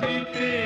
keep it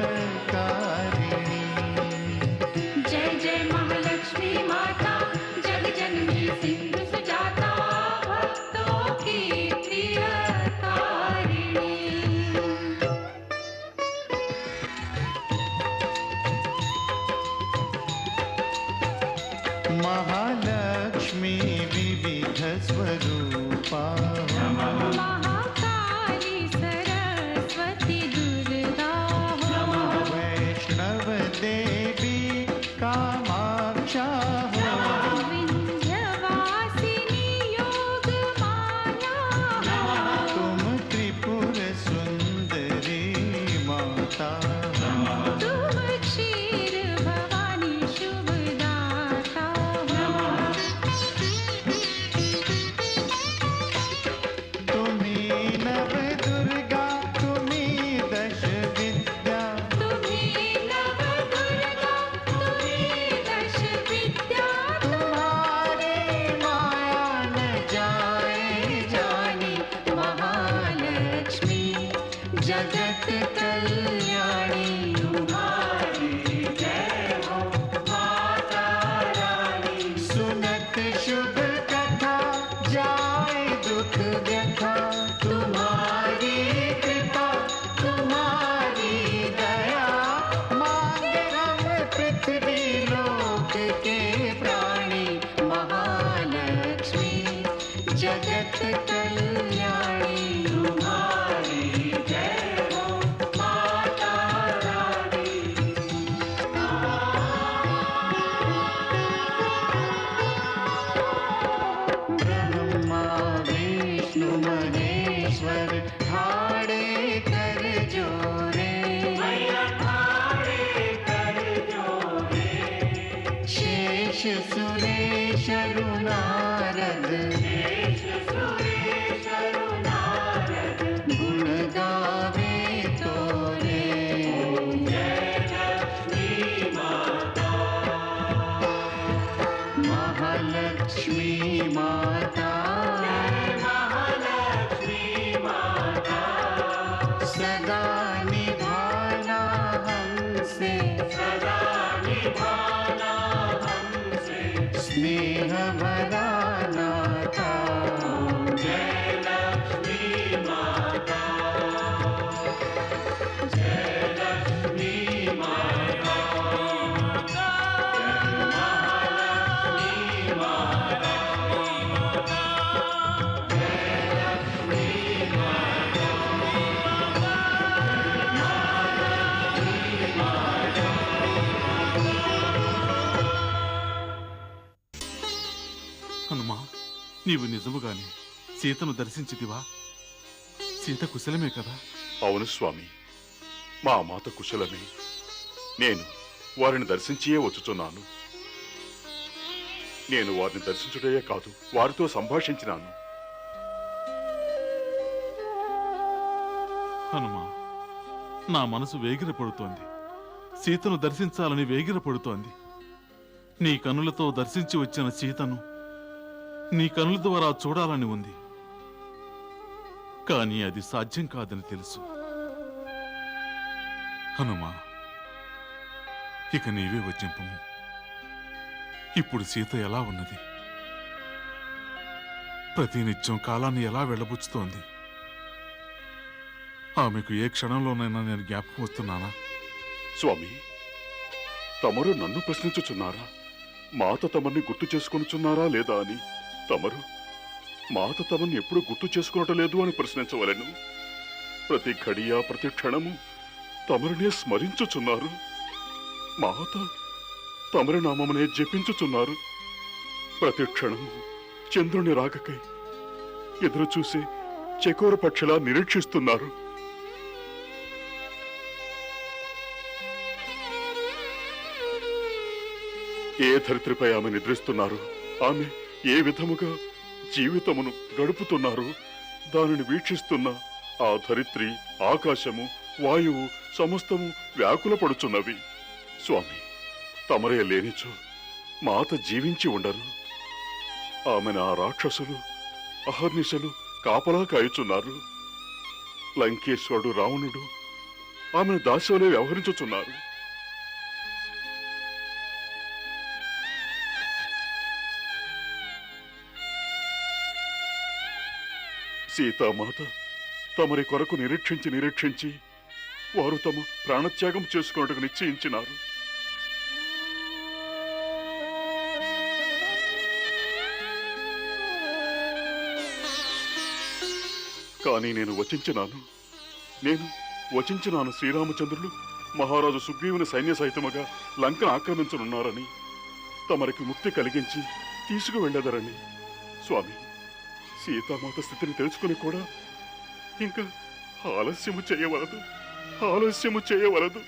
Rupa Amen. నీవు నిజముగానే సీతను దర్శించితివా? సీత కుశలమే కదా? అవును స్వామి. మా మాత కుశలమే. నేను వారిని దర్శించియే వచ్చుచున్నాను. నేను వారిని దర్శించుటయే కాదు వారితో సంభాషించినాను. హనుమా నా మనసు వేగిర పడుతోంది సీతను దర్శించాలని వేగిర పడుతోంది నీ కనులతో దర్శించి వచ్చిన సీతను నీ కనుల ద్వారా చూడాలని ఉంది. కానీ అది సాధ్యం కాదని తెలుసు. హనుమా ఇక నీవే వచ్చింపము ఇప్పుడు సీత ఎలా ఉన్నది? ప్రతినిత్యం కాలాన్ని ఎలా వెళ్ళబుచ్చుతోంది? ఆమెకు ఏ క్షణంలోనైనా నేను జ్ఞాపకం వస్తున్నానా? స్వామి తమరు నన్ను ప్రశ్నించుచున్నారా? మాత తమని గుర్తు చేసుకొనుచున్నారా లేదా అని? తమరు? మాత తమను ఎప్పుడు గుర్తు చేసుకోవటం లేదు అని ప్రశ్నించవలను. ప్రతి ఘడియ ప్రతి క్షణము తమరినే స్మరించుచున్నారు. మాత తమరి నామమునే జపించుచున్నారు. ప్రతి క్షణము చంద్రుని రాకకై ఎదురు చూసి చకోర పక్షిలా నిరీక్షిస్తున్నారు. ఏ ధరిత్రిపై ఆమె నిద్రిస్తున్నారు? ఆమె ఏ విధముగా జీవితమును గడుపుతున్నారు? దానిని వీక్షిస్తున్న ఆ ధరిత్రి ఆకాశము వాయువు సమస్తము వ్యాకులపడుచున్నవి. స్వామి తమరే లేనిచో మాత జీవించి ఉండరు. ఆమెను ఆ రాక్షసులు అహర్నిశలు కాపలా కాయుచున్నారు. లంకేశ్వరుడు రావణుడు ఆమెను దాస్యంలో వ్యవహరించుచున్నారు. సీతామాత తమరి కొరకు నిరీక్షించి నిరీక్షించి వారు తమ ప్రాణత్యాగం చేసుకున్నట్టుకు నిశ్చయించినారు. కానీ నేను వచించినాను. నేను వచించినాను శ్రీరామచంద్రులు మహారాజు సుగ్రీవుని సైన్య సహితముగా లంకను ఆక్రమించనున్నారని తమరికి ముక్తి కలిగించి తీసుకువెళ్ళదరని స్వామి సీతామాత స్థితిని తెలుసుకుని కూడా ఇంకా ఆలస్యము చేయవలదు. ఆలస్యము చేయవలదు.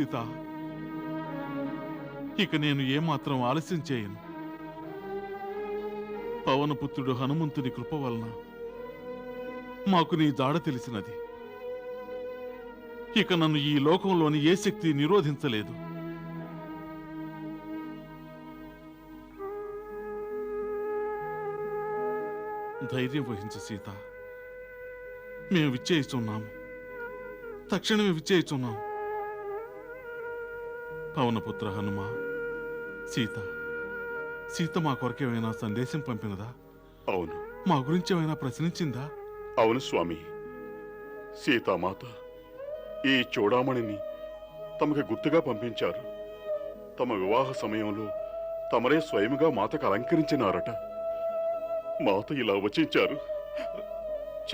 సీత. ఇక నేను ఏమాత్రం ఆలస్యం చేయను. పవనపుత్రుడు హనుమంతుని కృప వలన మాకు నీ దాడ తెలిసినది. ఇక నన్ను ఈ లోకంలోని ఏ శక్తి నిరోధించలేదు. ధైర్యం వహించు సీత. మేము విచ్చేయిస్తున్నాము తక్షణమే విచ్చేయిస్తున్నాము పవనపుత్ర హనుమ సీత. సీత మా కొరకేమైనా సందేశం పంపినదా? అవును. మా గురించి ఏమైనా ప్రశ్నించిందా? అవును స్వామి. సీతామాత ఈ చూడామణిని తమకు గుర్తుగా పంపించారు. తమ వివాహ సమయంలో తమరే స్వయముగా మాతకు అలంకరించినారట. మాత ఇలా వచించారు.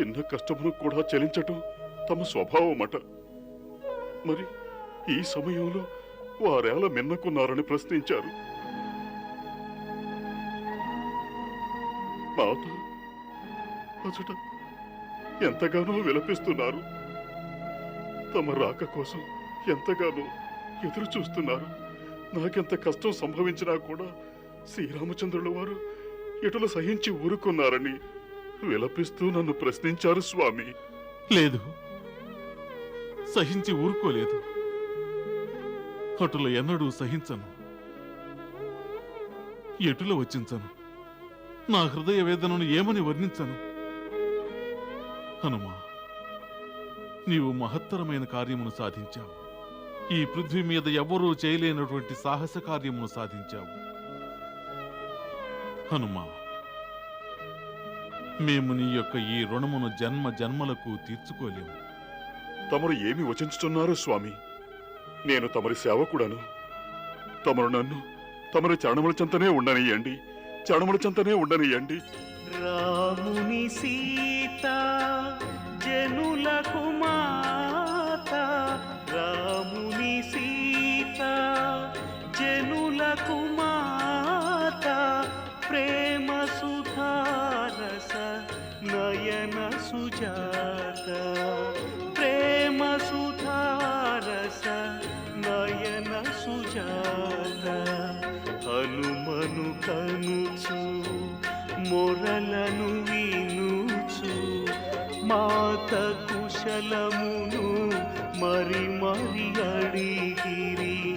చిన్న కష్టమును కూడా చెలించటం తమ స్వభావమట. మరి ఈ సమయంలో వారేలా మిన్నకున్నారని ప్రశ్నించారు. మాత ఎంతగానో విలపిస్తున్నారు. తమ రాక కోసం ఎంతగానో ఎదురు చూస్తున్నారు. నాకెంత కష్టం సంభవించినా కూడా శ్రీరామచంద్రుల వారు ఇటులు సహించి ఊరుకున్నారని విలపిస్తూ నన్ను ప్రశ్నించారు స్వామి. లేదు. సహించి ఊరుకోలేదు. అటుల ఎన్నడూ సహించను. ఎటుల వచ్చించను. నా హృదయ వేదనను ఏమని వర్ణించను? హనుమా నీవు మహత్తరమైన కార్యమును సాధించావు. ఈ పృథ్వీ మీద ఎవ్వరూ చేయలేనటువంటి సాహస కార్యమును సాధించావు. హనుమా మేము నీ యొక్క ఈ రుణమును జన్మ జన్మలకు తీర్చుకోలేము. తమరు ఏమి వచించుతున్నారు స్వామి? నేను తమరి సేవకుడను. తమరు నన్ను తమరి చరణముల చెంతనే ఉండనియండి చరణముల చెంతనే ఉండనియండి రాముని సీ కుశలమును మరి మరి అడిగిరి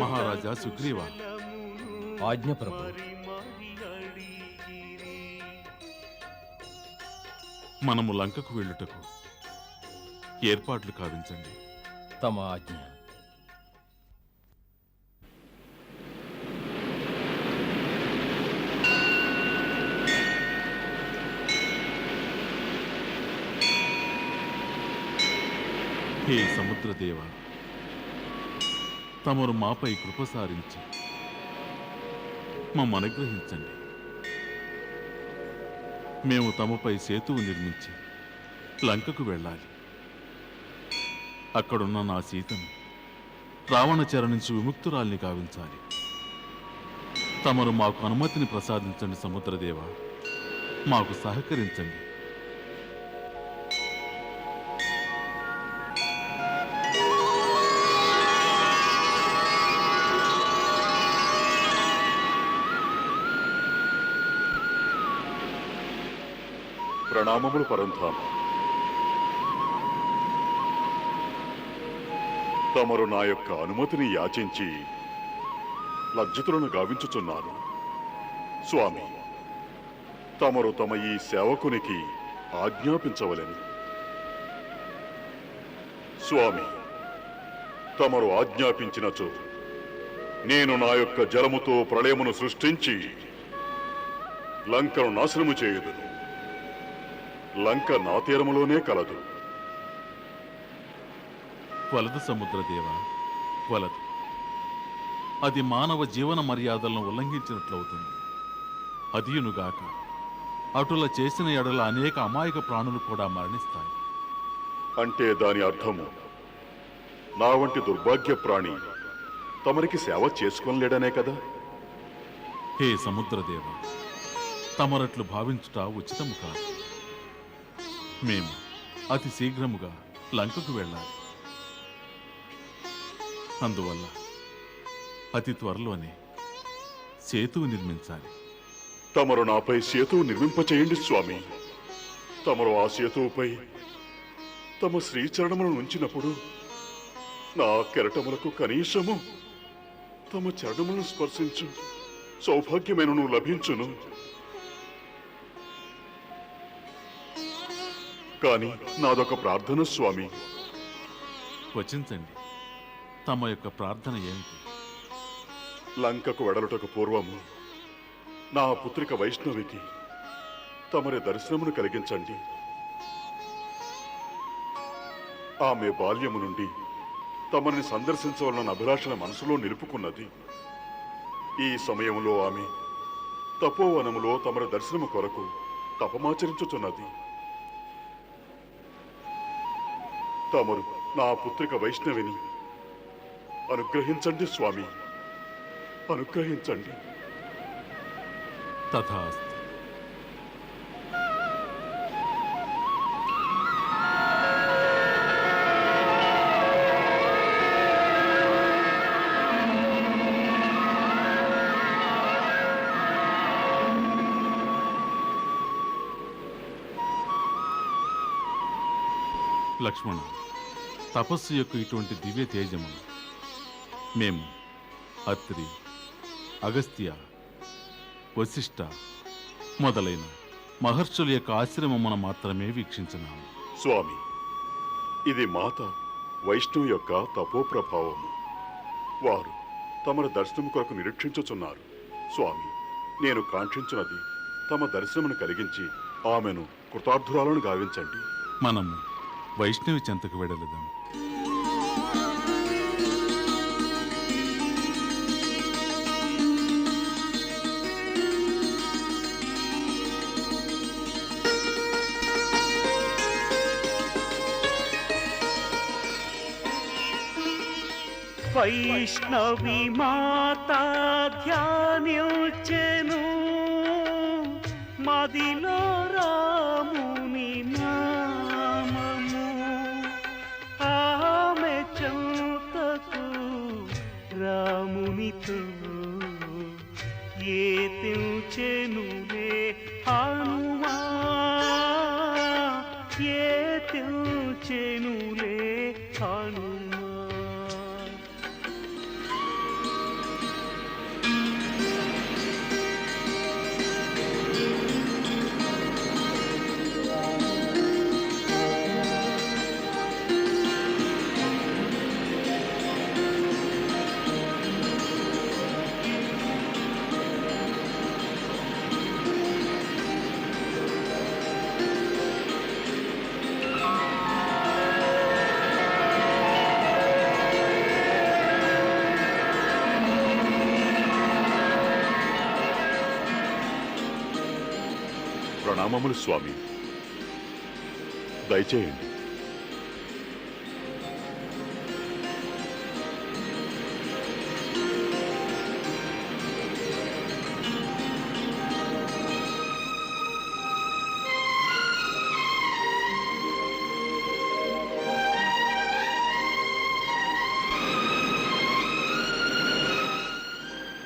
మహారాజా సుగ్రీవ. ఆజ్ఞ ప్రభు. మనము లంకకు వెళ్ళుటకు ఏర్పాట్లు కావించండి. తమ ఆజ్ఞ. హే సముద్రదేవ తమరు మాపై కృప సారించి మమ్మ అనుగ్రహించండి. మేము తమపై సేతువు నిర్మించి లంకకు వెళ్ళాలి. అక్కడున్న నా సీతను రావణచర నుంచి విముక్తురాల్ని గావించాలి. తమరు మాకు అనుమతిని ప్రసాదించండి సముద్రదేవ మాకు సహకరించండి. ప్రణామములు పరంధామ తమరు నా యొక్క అనుమతిని యాచించి లజ్జితులను గావించుచున్నారు స్వామి తమరు తమ ఈ సేవకునికి ఆజ్ఞాపించవలెను. స్వామి తమరు ఆజ్ఞాపించినచో నేను నా యొక్క జలముతో ప్రళయమును సృష్టించి లంకను నాశనము చేయుదును. లంక నా తీరములోనే కలదు. వలదు సముద్రదేవ వలదు అది మానవ జీవన మర్యాదలను ఉల్లంఘించినట్లవుతుంది. అదియునుగాక అటుల చేసిన ఎడల అనేక అమాయక ప్రాణులు కూడా మరణిస్తాయి. అంటే దాని అర్థము నా వంటి దుర్భాగ్య ప్రాణి తమరికి సేవ చేసుకోలేడనే కదా? హే సముద్రదేవ తమరట్లు భావించుట ఉచితము కాదు. మేము అతి శీఘ్రముగా లంకకు వెళ్ళాలి. అందువల్ల అతి త్వరలోనే సేతువు నిర్మించాలి. తమరు నాపై సేతువు నిర్మింపచేయండి స్వామి. తమరు ఆ సేతువుపై తమ శ్రీచరణములను ఉంచినప్పుడు నా కెరటములకు కనీసము తమ చరణములను స్పర్శించు. సౌభాగ్యమైనను లభించును. కాని నాదొక ప్రార్థన స్వామి. వచించండి. తమ యొక్క ప్రార్థన ఏమిటి? లంకకు వెడలుటకు పూర్వము నా పుత్రిక వైష్ణవికి తమరి దర్శనమును కలిగించండి. ఆమె బాల్యము నుండి తమని సందర్శించవలన అభిలాషణ మనసులో నిలుపుకున్నది. ఈ సమయంలో ఆమె తపోవనములో తమరి దర్శనము కొరకు తపమాచరించుచున్నది. తమరు నా పుత్రిక వైష్ణవిని. అనుగ్రహించండి స్వామి అనుగ్రహించండి. తథాస్తు. లక్ష్మణ. తపస్సు యొక్క ఇటువంటి దివ్య తేజమును. మేము అత్రి అగస్త్య వశిష్ట మొదలైన మహర్షుల యొక్క ఆశ్రమమున మాత్రమే వీక్షించినాము. స్వామి ఇది మాత వైష్ణవు యొక్క తపో ప్రభావము వారు తమరి దర్శనం కొరకు నిరీక్షించుచున్నారు. స్వామి నేను కాంక్షించినది తమ దర్శనమును కలిగించి ఆమెను కృతార్థురాలను గావించండి. మనం వైష్ణవి చెంతకు వెడలేదాం. వైష్ణవి మాత ధ్యానించెను మదిలో రా ప్రణామములు స్వామి. దయచేయండి.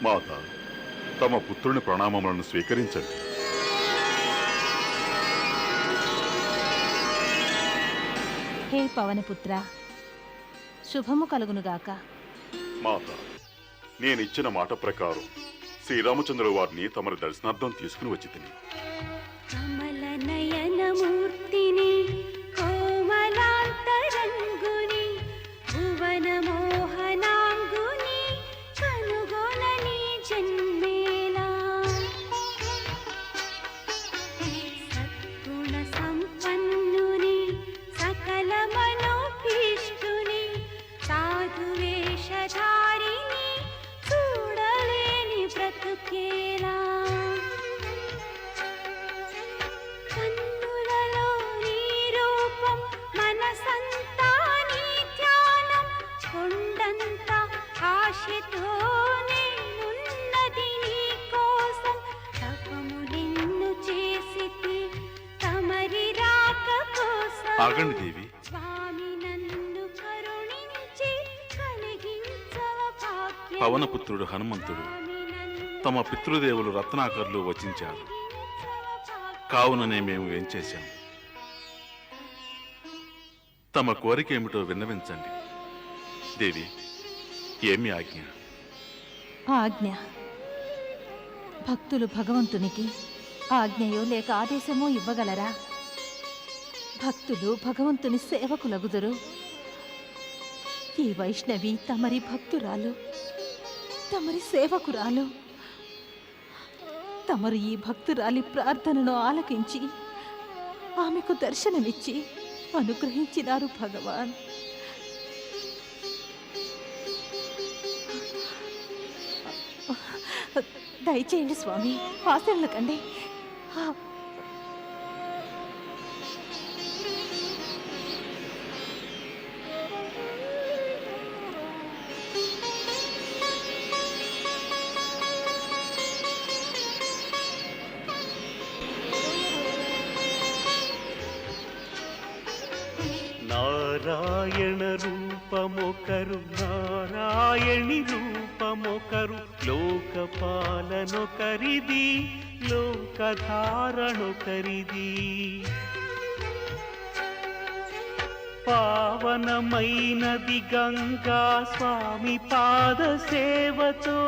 మాత తమ పుత్రుని ప్రణామములను స్వీకరించండి. హే పవనపుత్ర శుభము కలుగునుగాక మాత నేనిచ్చిన మాట ప్రకారం శ్రీరామచంద్రుల వారిని తమరి దర్శనార్థం తీసుకుని వచ్చి తిని. బ్రతుకేలా కన్నులలో నీ రూపం మనసంతా నీ ధ్యానం కొండంత ఆశతో నేనున్నది నీ కోసం. తపములెన్ను చేసితి తమరి రాక కోసం. ఆగండి దేవి. పవనపుత్రుడు హనుమంతుడు తమ పితృదేవులు రత్నాకర్లు వచించారు. కావుననే మేము ఏం తమ కోరిక ఏమిటో విన్నవించండి. దేవి ఏమి ఆజ్ఞ? ఆజ్ఞ. భక్తులు భగవంతునికి ఆజ్ఞయో లేక ఆదేశమో ఇవ్వగలరా? భక్తులు భగవంతుని సేవకులగుదురు. ఈ వైష్ణవి తమరి భక్తురాలు తమరి సేవకురాలు. తమరు ఈ భక్తురాలి ప్రార్థనను ఆలకించి ఆమెకు దర్శనమిచ్చి అనుగ్రహించినారు భగవాన్. దయచేయండి స్వామి ఆశలకండి రూపమొకరు లోకపాలనొకరిది లోకధారణొకరిది పావనమైనది గంగా స్వామి పాద సేవతో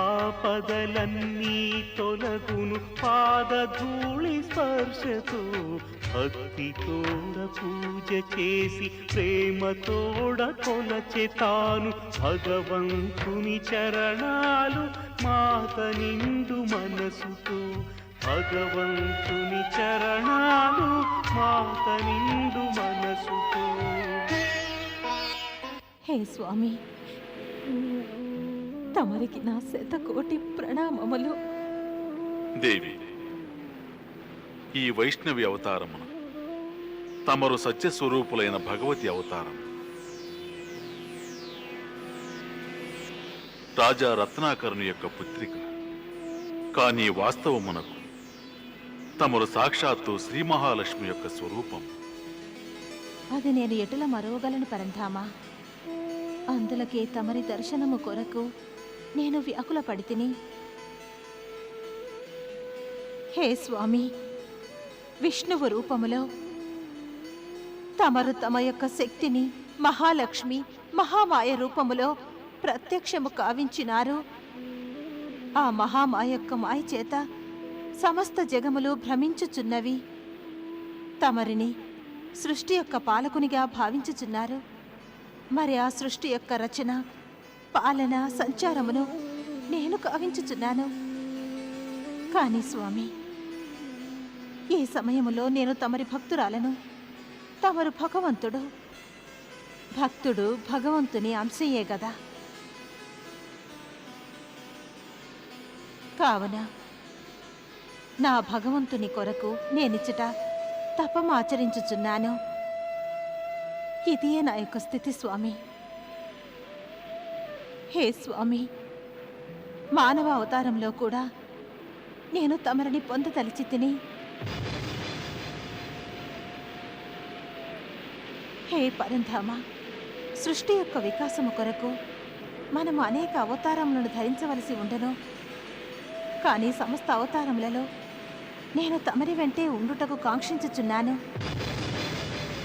ఆపదలన్నీ తొలగును పాదధూళి స్పర్శతో భక్తితోడ పూజ చేసి ప్రేమతోడ కొలచె తాను భగవంతుని చరణాలు మాత నిండు మనసుతో భగవంతుని చరణాలు మాత నిండు మనసుతో. హే స్వామి తమరికి నా శతకోటి ప్రణామములు. దేవి ఈ వైష్ణవి అవతారమున. తమరు సత్యస్వరూపులైన భగవతి అవతారం రాజా రత్నాకరుని యొక్క పుత్రిక. కానీ వాస్తవమునకు తమరు సాక్షాత్తు శ్రీ మహాలక్ష్మి యొక్క స్వరూపం అది నేను ఎటుల మరవగలను పరంధామా? అందులకే తమరి దర్శనము కొరకు నేను వ్యాకుల పడితిని హే స్వామి! విష్ణువు రూపములో. తమరు తమ యొక్క శక్తిని మహాలక్ష్మి మహామాయ రూపములో ప్రత్యక్షము కావించినారు. ఆ మహామాయ యొక్క మాయ చేత సమస్త జగములు భ్రమించుచున్నవి. తమరిని సృష్టి యొక్క పాలకునిగా భావించుచున్నారు. మరి ఆ సృష్టి యొక్క రచన పాలన సంచారమును నేను కావించుచున్నాను. కానీ స్వామి ఈ సమయంలో నేను తమరి భక్తురాలను తమరు భగవంతుడు. భక్తుడు భగవంతుని అంశయే కదా కావున నా భగవంతుని కొరకు నేనిచ్చట తపమాచరించుచున్నాను ఇదియే నా యొక్క స్థితి స్వామి. హే స్వామి మానవ అవతారంలో కూడా నేను తమరిని పొందదలిచి తిని హే పరంధామ సృష్టి యొక్క వికాసము కొరకు మనము అనేక అవతారములను ధరించవలసి ఉండను. కానీ సమస్త అవతారములలో నేను తమరి వెంటే ఉండుటకు కాంక్షించుచున్నాను.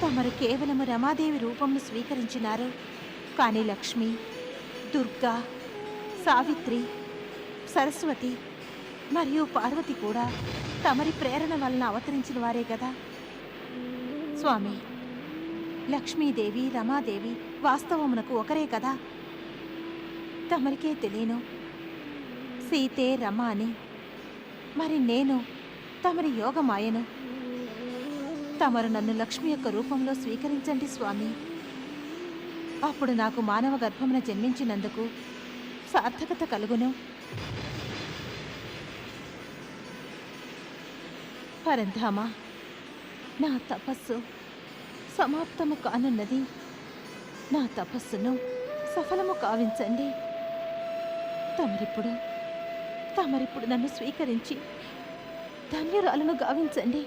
తమరు కేవలము రమాదేవి రూపంను స్వీకరించినారు. కానీ లక్ష్మి దుర్గా సావిత్రి సరస్వతి మరియు పార్వతి కూడా తమరి ప్రేరణ వలన అవతరించిన వారే కదా. స్వామి లక్ష్మీదేవి రమాదేవి వాస్తవమునకు ఒకరే కదా. తమరికే తెలియను. సీతే రమ అని మరి నేను తమరి యోగమాయను. తమరు నన్ను లక్ష్మి యొక్క రూపంలో స్వీకరించండి స్వామి. అప్పుడు నాకు మానవ గర్భమున జన్మించినందుకు సార్థకత కలుగును. పరంధామా నా తపస్సు సమాప్తము కానున్నది నా తపస్సును సఫలము కావించండి. తమరిప్పుడు తమరిప్పుడు నన్ను స్వీకరించి ధన్యురాలను గావించండి.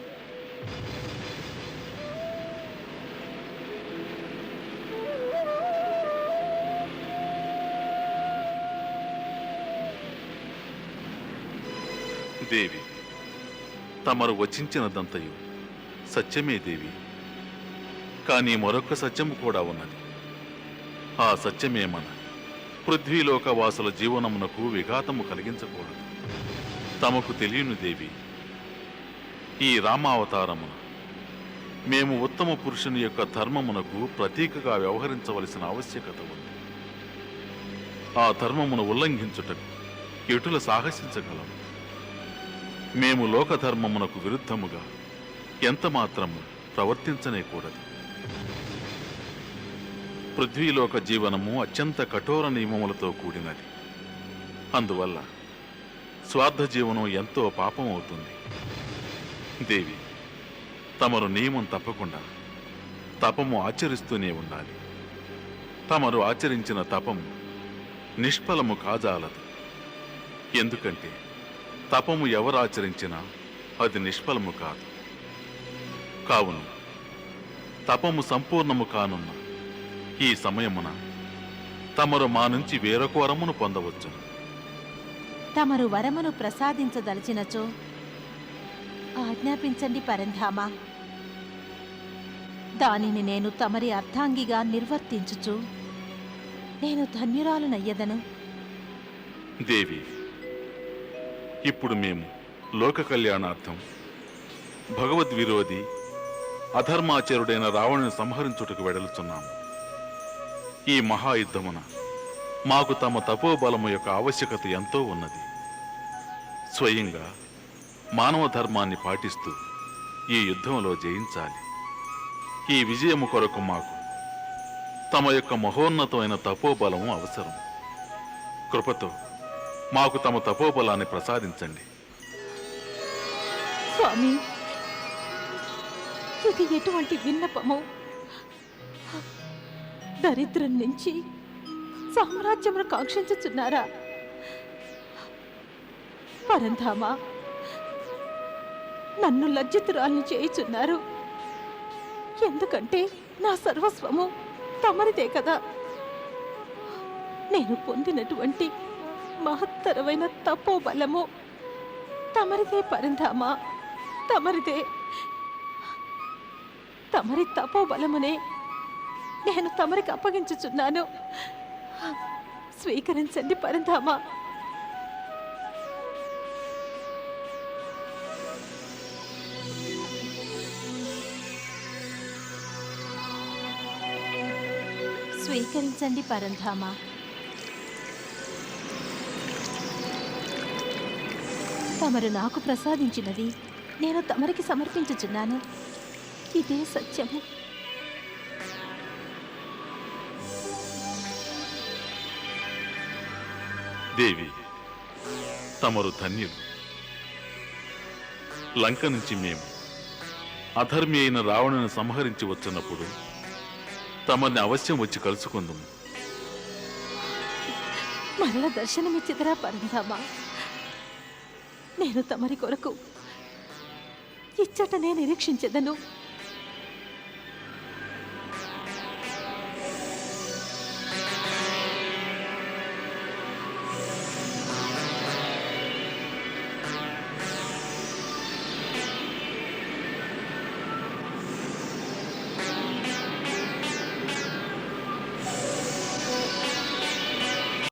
దేవి తమరు వచించినదంతయు సత్యమే దేవి. కానీ మరొక సత్యము కూడా ఉన్నది. ఆ సత్యమేమన పృథ్వీలోక వాసుల జీవనమునకు విఘాతము కలిగించకూడదు. తమకు తెలియను దేవి ఈ రామావతారమున మేము ఉత్తమ పురుషుని యొక్క ధర్మమునకు ప్రతీకగా వ్యవహరించవలసిన ఆవశ్యకత ఉంది. ఆ ధర్మమును ఉల్లంఘించుటకు ఎటుల సాహసించగలము? మేము లోకధర్మమునకు విరుద్ధముగా ఎంత మాత్రము ప్రవర్తించనేకూడదు. పృథ్వీలోక జీవనము అత్యంత కఠోర నియమములతో కూడినది. అందువల్ల స్వార్థ జీవనం ఎంతో పాపం అవుతుంది దేవి తమరు నియమం తప్పకుండా తపము ఆచరిస్తూనే ఉండాలి. తమరు ఆచరించిన తపము నిష్ఫలము కాజాలదు. ఎందుకంటే తపము ఎవరు ఆచరించినా అది నిష్ఫలము కాదు. కావున తపము సంపూర్ణము కానున్న ఈ సమయమున తమరు మా నుంచి వేరొక వరమును పొందవచ్చు. తమరు వరమును ప్రసాదించదలిచినచో ఆజ్ఞాపించండి పరంధామా. దానిని నేను తమరి అర్థాంగిగా నిర్వర్తించుచు నేను ధన్యురాలునయ్యదను. దేవి ఇప్పుడు మేము లోక కళ్యాణార్థం భగవద్విరోధి అధర్మాచరుడైన రావణుని సంహరించుటకు వెడలుచున్నాము ఈ మహాయుద్ధమున మాకు తమ తపోబలము యొక్క ఆవశ్యకత ఎంతో ఉన్నది. స్వయంగా మానవ ధర్మాన్ని పాటిస్తూ ఈ యుద్ధంలో జయించాలి. ఈ విజయము కొరకు మాకు తమ యొక్క మహోన్నతమైన తపోబలము అవసరం. కృపతో మాకు తమ తపోబలాన్ని ప్రసాదించండి. స్వామి ఇది ఎటువంటి విన్నపము? దరిద్రం నుంచి సామ్రాజ్యమును కాంక్షించుచున్నారా? పరంధామా నన్ను లజ్జితురాలను చేయుచున్నారు. ఎందుకంటే నా సర్వస్వము తమరిదే కదా. నేను పొందినటువంటి మహత్తరమైన తపోబలము తమరిదే పరంధామా తమరిదే. తమరి తపోబలమునే నేను తమరికి అప్పగించుచున్నాను. స్వీకరించండి పరంధామా స్వీకరించండి పరంధామా తమరు నాకు ప్రసాదించినది నేను తమరికి సమర్పించుచున్నాను. ఇదే సత్యము. దేవి తమరు ధన్యులు. లంక నుంచి మేము అధర్మి అయిన రావణుని సంహరించి వచ్చినప్పుడు తమని అవశ్యం వచ్చి కలుసుకుందాము. మరల దర్శనమిచ్చిదరా పరంధామా నేను తమరి కొరకు ఇచ్చటనే నిరీక్షించదను.